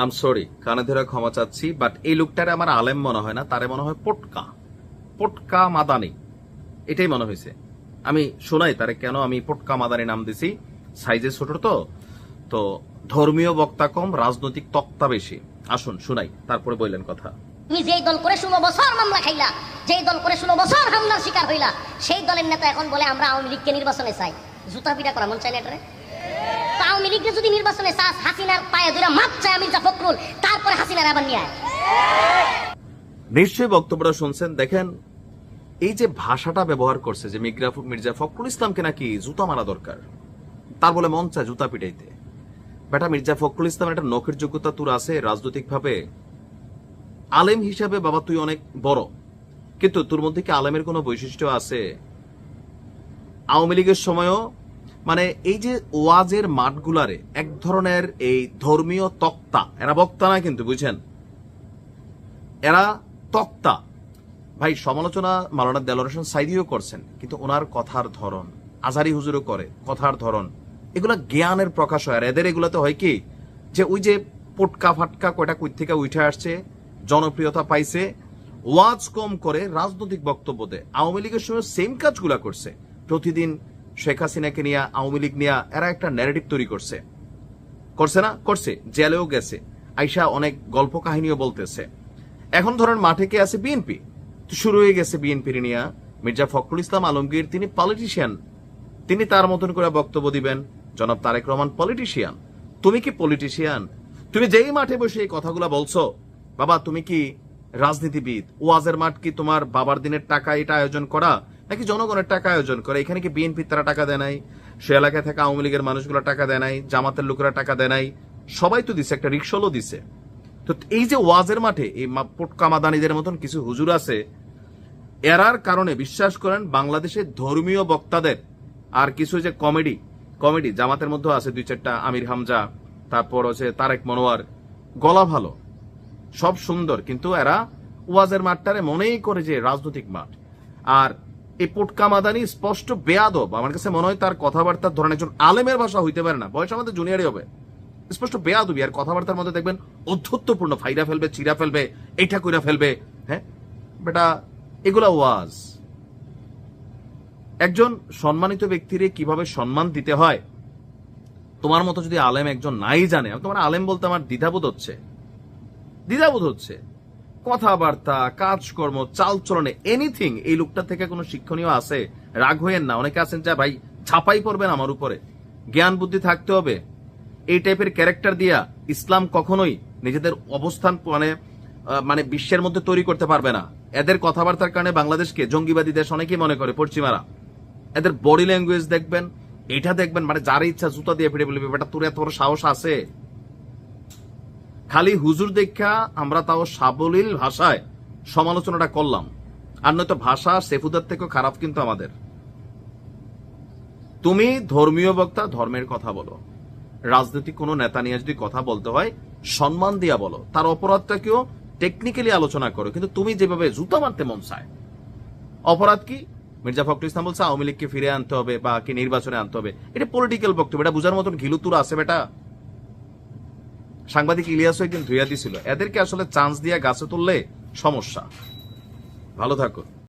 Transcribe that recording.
আম sorry কানে ধরে ক্ষমা চাচ্ছি বাট এই লোকটারে আমার আলেম মনে হয় না, তারে মনে হয় পটকা। পটকা মাদানি। এটাই মনে হয়েছে। আমি শোনাই, তারে কেন আমি পটকা মাদানি নাম দিছি? সাইজে ছোট তো। তো ধর্মীয় বক্তা কম, রাজনৈতিক তক্তা বেশি। আসুন, শুনাই, তারপরে বললেন কথা। তুমি যেই দল করে ষোলো বছর মামলা খাইলা, যেই দল করে ষোলো বছর হামলার শিকার হইলা, সেই দলের নেতা এখন বলে আমরা আওয়ামী লীগকে নির্বাচনে চাই। জুতা পিটা করা, মন চাই না? আওয়ামী লীগকে যদি নির্বাচনে চাস হাসিনার পায়ে দুরা মাপ মির্জা ফখরুল, তারপরে হাসিনার আবার নিয়ে নিশ্চয়ই বক্তব্যটা শুনছেন। দেখেন, এই যে ভাষাটা ব্যবহার করছে যে মির্জা মির্জা ফখরুল ইসলামকে নাকি জুতা মারা দরকার, তার বলে মন চায় জুতা পিটাইতে। বেটা, মির্জা ফখরুল ইসলামের একটা নখের যোগ্যতা তোর আছে রাজনৈতিক ভাবে আলেম হিসাবে বাবা, তুই অনেক বড়। কিন্তু তোর মধ্যে কি আলেমের কোনো বৈশিষ্ট্য আছে? আওয়ামী লীগের সময়ও মানে এই যে ওয়াজের মাঠগুলারে এক ধরনের এই ধর্মীয় তক্তা, এরা বক্তা না কিন্তু, বুঝছেন? এরা তক্তা। ভাই, সমালোচনা মালানা দেলোয়ার হোসেন সাইদিও করছেন, কিন্তু ওনার কথার ধরন, আজারি হুজুরও করে, কথার ধরন, এগুলা জ্ঞানের প্রকাশ হয়। আর এদের এগুলাতে হয় কি, যে ওই যে পটকা ফাটকা কয়টা কই থেকে উঠে আসছে, জনপ্রিয়তা পাইছে, ওয়াজ কম করে রাজনৈতিক বক্তব্য দেয়। আওয়ামী লীগের সময় সেম কাজগুলা করছে। প্রতিদিন শেখ হাসিনাকে নিয়ে, আওয়ামী লীগ নিয়ে এরা একটা ন্যারেটিভ তৈরি করছে। করছে না? করছে। জেলেও গেছে। আইসা অনেক গল্প কাহিনীও বলতেছে। এখন ধরেন মাঠে কে আছে? বিএনপি শুরু হয়ে গেছে বিএনপির নিয়া। মির্জা ফখরুল ইসলাম আলমগীর, তিনি পলিটিশিয়ান তিনি তার মতন করে বক্তব্য দিবেন, জনাব তারেক রহমান পলিটিশিয়ান তুমি কি পলিটিশিয়ান তুমি যেই মাঠে বসে এই কথাগুলো বলছো, বাবা, তুমি কি রাজনীতিবিদ? ওয়াজের মাঠ কি তোমার বাবার দিনের টাকা এটা আয়োজন করা? নাকি জনগণের টাকা আয়োজন করে? এখানে কি বিএনপি তারা টাকা দেয় নাই? সে এলাকায় থাকা আওয়ামী লীগের মানুষগুলো টাকা দেয় নাই? জামাতের লোকেরা টাকা দেয় নাই? সবাই তো দিছে, একটা রিক্সলও দিছে। তো এই যে ওয়াজের মাঠে, এই মা- পটকা মাদানিদের মতন কিছু হুজুর আছে, এরার কারণে বিশ্বাস করেন বাংলাদেশের ধর্মীয় বক্তাদের আর কিছু যে কমেডি কমেডি, জামাতের মধ্যে আছে দুই চারটা, আমির হামজা, তারপর হচ্ছে তারেক মনোয়ার, গলা ভালো, সব সুন্দর, কিন্তু এরা ওয়াজের মাঠটারে মনেই করে যে রাজনৈতিক মাঠ। আর এই পটকা মাদানি স্পষ্ট বেয়াদব। আমার কাছে মনে হয় তার কথাবার্তার ধরনের একজন আলেমের ভাষা হইতে পারে না। বয়স আমাদের জুনিয়রই হবে। স্পষ্ট বেয়াদবি। আর কথাবার্তার মধ্যে দেখবেন অধ্যত্বপূর্ণ ফাইরা ফেলবে, চিরা ফেলবে, এইটা কইরা ফেলবে হ্যাঁ? বেটা, এগুলা ওয়াজ। একজন সম্মানিত ব্যক্তিরে কীভাবে সম্মান দিতে হয়? তোমার মতো যদি আলেম একজন নাই জানে, তোমার আলেম বলতে আমার দ্বিধাবোধ হচ্ছে। দ্বিধাবোধ হচ্ছে। কথাবার্তা, কাজকর্ম, চালচলনে এনিথিং এই লোকটা থেকে কোনো শিক্ষণীয় আছে? রাগ হইয়েন না। অনেকে আছেন যা, ভাই, ছাপাই পড়বেন আমার উপরে। জ্ঞান বুদ্ধি থাকতে হবে। এই টাইপের ক্যারেক্টার দিয়া ইসলাম কখনোই নিজেদের অবস্থান মানে মানে বিশ্বের মধ্যে তৈরি করতে পারবে না। এদের কথাবার্তার কারণে বাংলাদেশকে জঙ্গিবাদী দেশ অনেকেই মনে করে, পশ্চিমারা। এদের বডি ল্যাঙ্গুয়েজ দেখবেন, এটা দেখবেন মানে যার ইচ্ছা জুতা দিয়ে ফিরে বলবে, বেটা, তোর এত সাহস আছে? খালি হুজুর দেখা আমরা তাও সাবলীল ভাষায় সমালোচনাটা করলাম। আর নয়তো ভাষা সেফুদার থেকেও খারাপ কিন্তু আমাদের। তুমি ধর্মীয় বক্তা, ধর্মের কথা বলো। রাজনৈতিক কোনো নেতা নিয়ে যদি কথা বলতে হয়, সম্মান দিয়া বলো। তার অপরাধটাকেও টেকনিক্যালি আলোচনা করো। কিন্তু তুমি যেভাবে জুতা মারতে মন চায়। অপরাধ কি? মির্জা ফখরুল ইসলাম বলছে, আওয়ামী লীগকে ফিরে আনতে হবে বা কি নির্বাচনে আনতে হবে। এটা পলিটিক্যাল বক্তব্য। এটা বোঝার মতন ঘিলুতুর আছে বেটা। সাংবাদিক ইলিয়াসও একদিন ধুইয়া দিছিল এদেরকে আসলে চান্স দিয়ে গাছে তুললে সমস্যা। ভালো থাকুন।